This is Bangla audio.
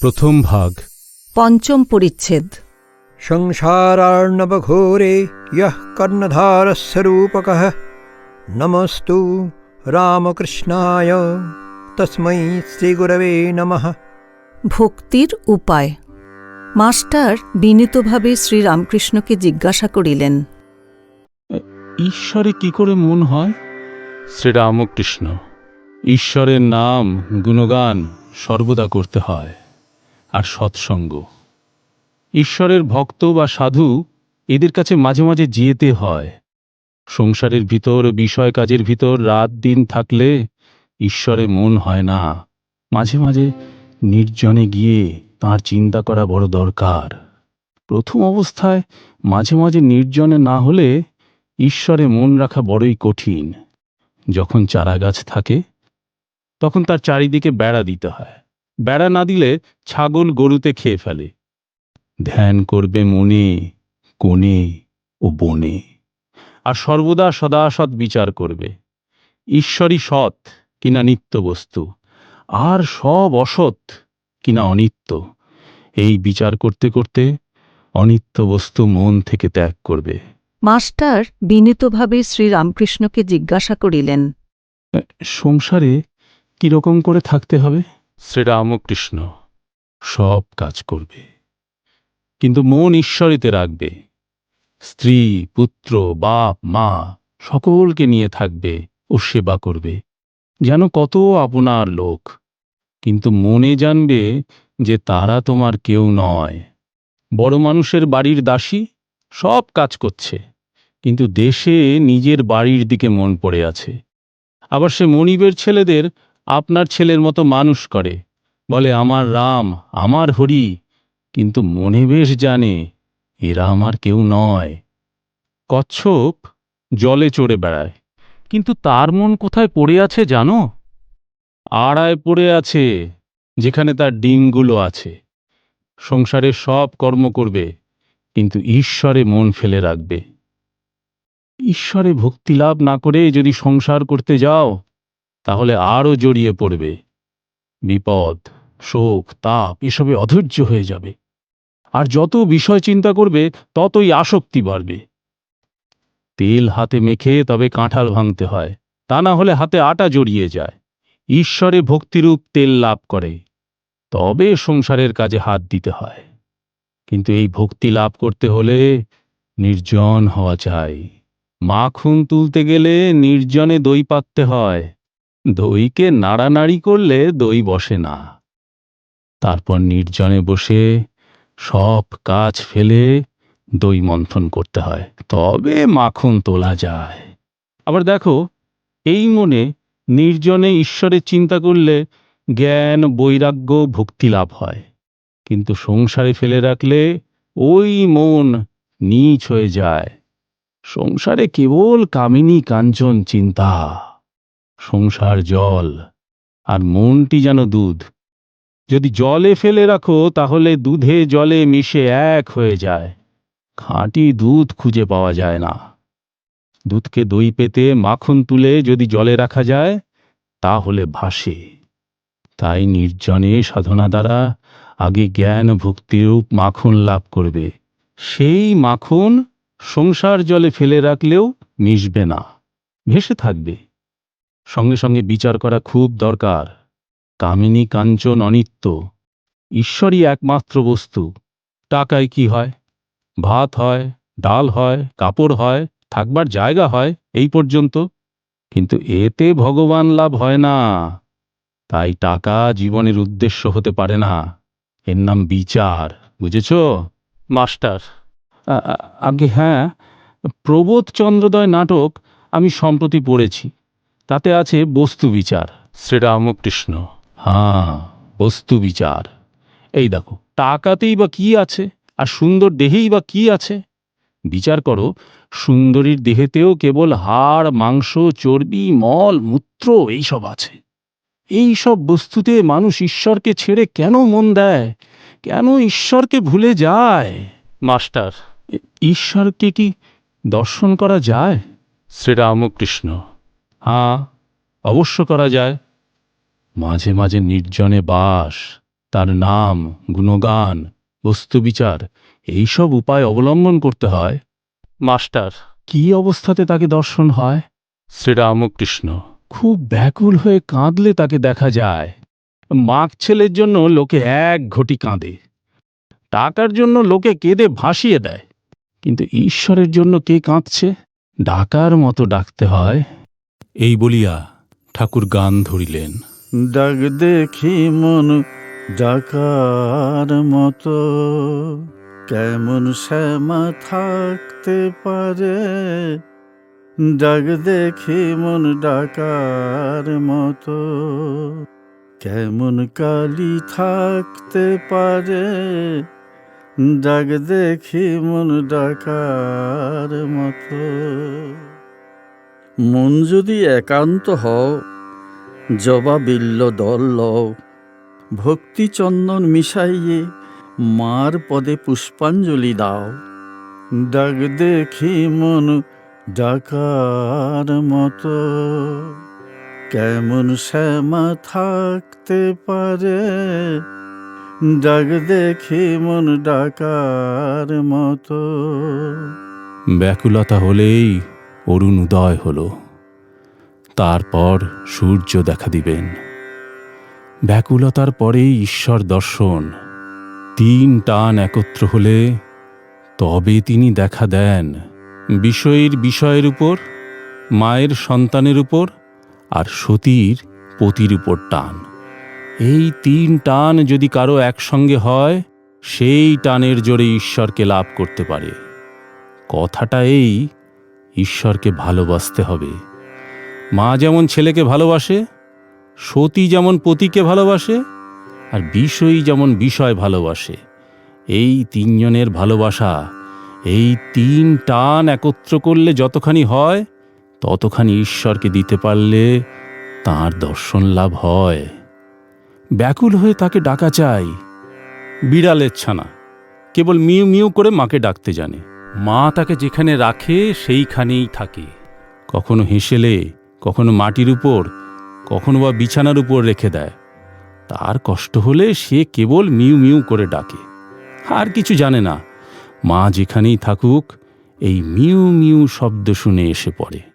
প্রথম ভাগ। পঞ্চম পরিচ্ছেদ। সংসারার্ণবঘোরে ইহ কর্ণধারস্য রূপক। নমস্তু রামকৃষ্ণায়। তস্मै শ্রীগুরবে নম। ভক্তির উপায়। মাস্টার বিনীতভাবে শ্রীরামকৃষ্ণকে জিজ্ঞাসা করিলেন ঈশ্বরে কি করে মন হয়? শ্রীরামকৃষ্ণ ঈশ্বরের নাম গুণগান সর্বদা করতে হয়। আর সৎসঙ্গ। ঈশ্বরের ভক্ত বা সাধু এদের কাছে মাঝে মাঝে যেতে হয়। সংসারের ভিতর, বিষয় কাজের ভিতর রাত দিন থাকলে ঈশ্বরে মন হয় না। মাঝে মাঝে নির্জনে গিয়ে তার চিন্তা করা বড় দরকার। প্রথম অবস্থায় মাঝে মাঝে নির্জনে না হলে ঈশ্বরে মন রাখা বড়ই কঠিন। যখন চারা গাছ থাকে, তখন তার চারিদিকে বেড়া দিতে হয়। বেড়া না দিলে ছাগল গরুতে খেয়ে ফেলে। ধ্যান করবে মনে কোণে ও বনে। আর সর্বদা সদা সৎ বিচার করবে। ঈশ্বরই সৎ কিনা নিত্য বস্তু আর সব অসৎ কিনা অনিত্য। এই বিচার করতে করতে অনিত্য বস্তু মন থেকে ত্যাগ করবে। মাস্টার বিনীতভাবে শ্রীরামকৃষ্ণকে জিজ্ঞাসা করিলেন সংসারে কীরকম করে থাকতে হবে? শ্রীরামকৃষ্ণ, সব কাজ করবে। কিন্তু মন ঈশ্বরিতে রাখবে। স্ত্রী, পুত্র, বাপ, মা সকলকে নিয়ে থাকবে ও সেবা করবে। যেন কত আপনার লোক। কিন্তু মনে জানবে যে তারা তোমার কেউ নয়। বড় মানুষের বাড়ির দাসী সব কাজ করছে। কিন্তু দেশে নিজের বাড়ির দিকে মন পড়ে আছে। আবার সে মনিবের ছেলেদের আপনার ছেলের মতো মানুষ করে। বলে, আমার রাম, আমার হরি, কিন্তু মনে বেশ জানে, এরা আমার কেউ নয়। কচ্ছপ জলে চড়ে বেড়ায়। কিন্তু তার মন কোথায় পড়ে আছে জানো? আড়ায় পড়ে আছে, যেখানে তার ডিমগুলো আছে। সংসারে সব কর্ম করবে, কিন্তু ঈশ্বরে মন ফেলে রাখবে। ঈশ্বরে ভক্তি লাভ না করে যদি সংসার করতে যাও তাহলে আরও জড়িয়ে পড়বে। বিপদ, শোক, তাপ, এসবে অধৈর্য হয়ে যাবে। আর যত বিষয় চিন্তা করবে, ততই আসক্তি বাড়বে। তেল হাতে মেখে তবে কাঁঠাল ভাঙতে হয়। তা না হলে হাতে আটা জড়িয়ে যায়। ঈশ্বরে ভক্তিরূপ তেল লাভ করে। তবে সংসারের কাজে হাত দিতে হয়। কিন্তু এই ভক্তি লাভ করতে হলে নির্জন হওয়া চাই। মাখন তুলতে গেলে নির্জনে দই পাততে হয়। দইকে নাড়ানাড়ি করলে দই বসে না। তারপর নির্জনে বসে সব কাজ ফেলে দই মন্থন করতে হয়। তবে মাখন তোলা যায়। আবার দেখো, এই মনে নির্জনে ঈশ্বরের চিন্তা করলে জ্ঞান, বৈরাগ্য, ভক্তি লাভ হয়। কিন্তু সংসারে ফেলে রাখলে ওই মন নীচ হয়ে যায়। সংসারে কেবল কামিনী, কাঞ্চন, চিন্তা। সংসার জল, আর মনটি যেন দুধ। যদি জলে ফেলে রাখো, তাহলে দুধে জলে মিশে এক হয়ে যায়। খাঁটি দুধ খুঁজে পাওয়া যায় না। দুধকে দই পেতে মাখন তুলে যদি জলে রাখা যায়, তাহলে ভাসে। তাই নির্জনে সাধনা দ্বারা আগে জ্ঞান ভক্তিরূপ মাখন লাভ করবে। সেই মাখন সংসার জলে ফেলে রাখলেও মিশবে না। ভেসে থাকবে। সঙ্গে সঙ্গে বিচার করা খুব দরকার। কামিনী কাঞ্চন অনিত্য। ঈশ্বরই একমাত্র বস্তু। টাকায় কি হয়? ভাত হয় ডাল হয় কাপড় হয় থাকবার জায়গা হয় এই পর্যন্ত। কিন্তু এতে ভগবান লাভ হয় না। তাই টাকা জীবনের উদ্দেশ্য হতে পারে না। এর নাম বিচার বুঝেছ? মাস্টার আগে হ্যাঁ প্রবোধ চন্দ্রোদয় নাটক আমি সম্প্রতি পড়েছি। তাতে আছে বস্তু বিচার। শ্রীরামকৃষ্ণ। হ্যাঁ বস্তু বিচার। এই দেখো টাকাতেই বা কি আছে? আর সুন্দর দেহেই বা কি আছে? বিচার করো সুন্দরীর দেহেতেও কেবল হাড় মাংস চর্বি মল মূত্র এইসব আছে। এই সব বস্তুতে মানুষ ঈশ্বরকে ছেড়ে কেন মন দেয়? কেন ঈশ্বরকে ভুলে যায়? মাস্টার। ঈশ্বরকে কি দর্শন করা যায়? শ্রীরামকৃষ্ণ। হ্যাঁ অবশ্য করা যায়। মাঝে মাঝে নির্জনে বাস তার নাম গুণগান বস্তুবিচার এইসব উপায় অবলম্বন করতে হয়। মাস্টার। কি অবস্থাতে তাকে দর্শন হয়? শ্রীরামকৃষ্ণ। খুব ব্যাকুল হয়ে কাঁদলে তাকে দেখা যায়। মাক ছেলের জন্য লোকে এক ঘটি কাঁদে। টাকার জন্য লোকে কেঁদে ভাসিয়ে দেয়। কিন্তু ঈশ্বরের জন্য কে কাঁদছে? ডাকার মতো ডাকতে হয়। এই বলিয়া ঠাকুর গান ধরিলেন। ডাক দেখি মন ডাকার মতো, কেমন শ্যামা থাকতে পারে? ডাক দেখি মন ডাকার মতো, কেমন কালি থাকতে পারে? ডাক দেখি মন ডাকার মতো। মন যদি একান্ত হও, জবা বিল্ল দল লও। ভক্তি চন্দন মিশাইয়ে মার পদে পুষ্পাঞ্জলি দাও। ডাক দেখি মন ডাকার মতো। কেমন শ্যামা থাকতে পারে? ডাক দেখি মন ডাকার মতো। ব্যাকুলতা হলেই অরুণ উদয় হল। তারপর সূর্য দেখা দিবেন। ব্যাকুলতার পরেই ঈশ্বর দর্শন। তিন টান একত্র হলে তবে তিনি দেখা দেন। বিষয়ের বিষয়ের উপর, মায়ের সন্তানের উপর আর সতীর পতির উপর টান। এই তিন টান যদি কারও একসঙ্গে হয়, সেই টানের জোরে ঈশ্বরকে লাভ করতে পারে। কথাটা এই ঈশ্বরকে ভালোবাসতে হবে। মা যেমন ছেলেকে ভালোবাসে, সতী যেমন পতিকে ভালোবাসে, আর বিষয়ী যেমন বিষয় ভালোবাসে, এই তিনজনের ভালোবাসা, এই তিন টান একত্র করলে যতখানি হয়, ততখানি ঈশ্বরকে দিতে পারলে তার দর্শন লাভ হয়। ব্যাকুল হয়ে তাকে ডাকা চাই। বিড়ালের ছানা, কেবল মিউ মিউ করে মাকে ডাকতে জানে। মা তাকে যেখানে রাখে, সেইখানেই থাকে। কখনো হেসেলে, কখনো মাটির উপর, কখনো বা বিছানার উপর রেখে দেয়। তার কষ্ট হলে সে কেবল মিউ মিউ করে ডাকে। আর কিছু জানে না। মা যেখানেই থাকুক, এই মিউ মিউ শব্দ শুনে এসে পড়ে।